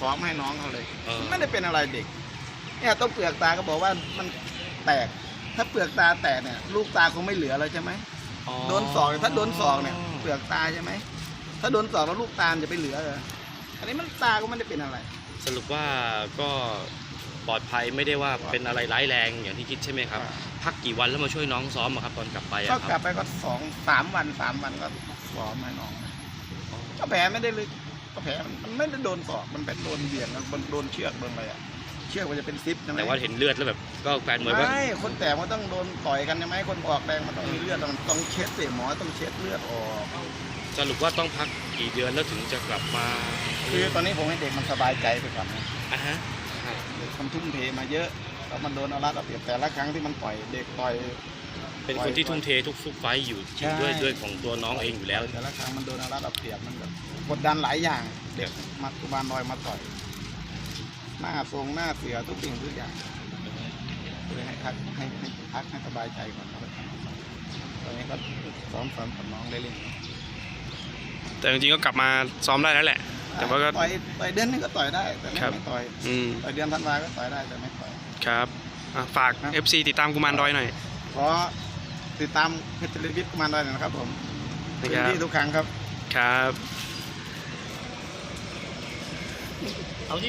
ของมาให้น้องเขาเลยเออ ไม่ได้เป็นอะไรเด็ก เนี่ยต้องเปลือกตาก็บอกว่ามันแตก ถ้าเปลือกตาแตกเนี่ย ลูกตาคงไม่เหลือแล้วใช่ไหมอ๋อโดนสอกถ้าโดนสอกเนี่ยเปลือกตาใช่ไหมถ้าโดนสอกแล้วลูกตามันจะไปเหลือเหรออันนี้มันตาก็ไม่ได้เป็นอะไร สรุปว่าก็ปลอดภัยไม่ได้ว่าเป็นอะไรร้ายแรงอย่างที่คิดใช่ไหมครับ ครับ พักกี่วันแล้วมาช่วยน้องซ้อมอะครับตอนกลับไปก็อะคกลัรับบไปก็สองสามวันสามวันก็สอมให้น้องก็แผลไม่ได้เลย ก็แผลมันมันไม่ได้โดนสอกมันเป็นโดนเบี่ยงแล้วมันโดนเชือกโดนอะไรอะเชือกมันจะเป็นซิปใช่ไหมแต่ว่าเห็นเลือดแล้วแบบก็แฟนมวยว่าไม่คนแตกมันต้องโดนต่อยกันใช่ไหมคนออกแรงมันต้องมีเลือดมันต้องเช็ดสิหมอต้องเช็ดเลือดออกสรุปว่าต้องพักกี่เดือนแล้วถึงจะกลับมาคือตอนนี้ผมให้เด็กมันสบายใจไปก่อนนะอะฮะ เด็กมันทุ่มเทมาเยอะ แล้วมันโดนเอารัดเอาเปรียบแต่ละครั้งที่มันต่อยเด็กต่อย เป็นคนที่ทุ่มเททุกทุกไฟต์อยู่ใช่ด้วยด้วยของตัวน้องเองอยู่แล้ว แต่ละครั้งมันโดนเอารัดเอาเปรียบมันแบบกดดันหลายอย่างเด็กมาตุบานลอยมาต่อย หน้าทรงหน้าเสือทุกสิ่งทุกอย่างเลยให้พักให้ให้พักให้สบายใจก่อนแล้วค่อยทำตอนนี้ก็ซ้อมซ้อมกับน้องได้เล่นแต่จริงๆก็กลับมาซ้อมได้แล้วแหละ แต่ว่าก็ ต่อยต่อยเดือนนึงก็ต่อยได้ แต่ไม่ครับ ไม่ต่อยอืมต่อยเดือนธันวาก็ต่อยได้แต่ไม่ต่อย ครับอะฝาก ครับ FC ติดตามกุมารดอยหน่อยขอติดตามเพชรลิวิทย์กุมารดอยหน่อยนะครับผมนะเต็คมรับที่ทุกครั้งครับ ครับ เอาที่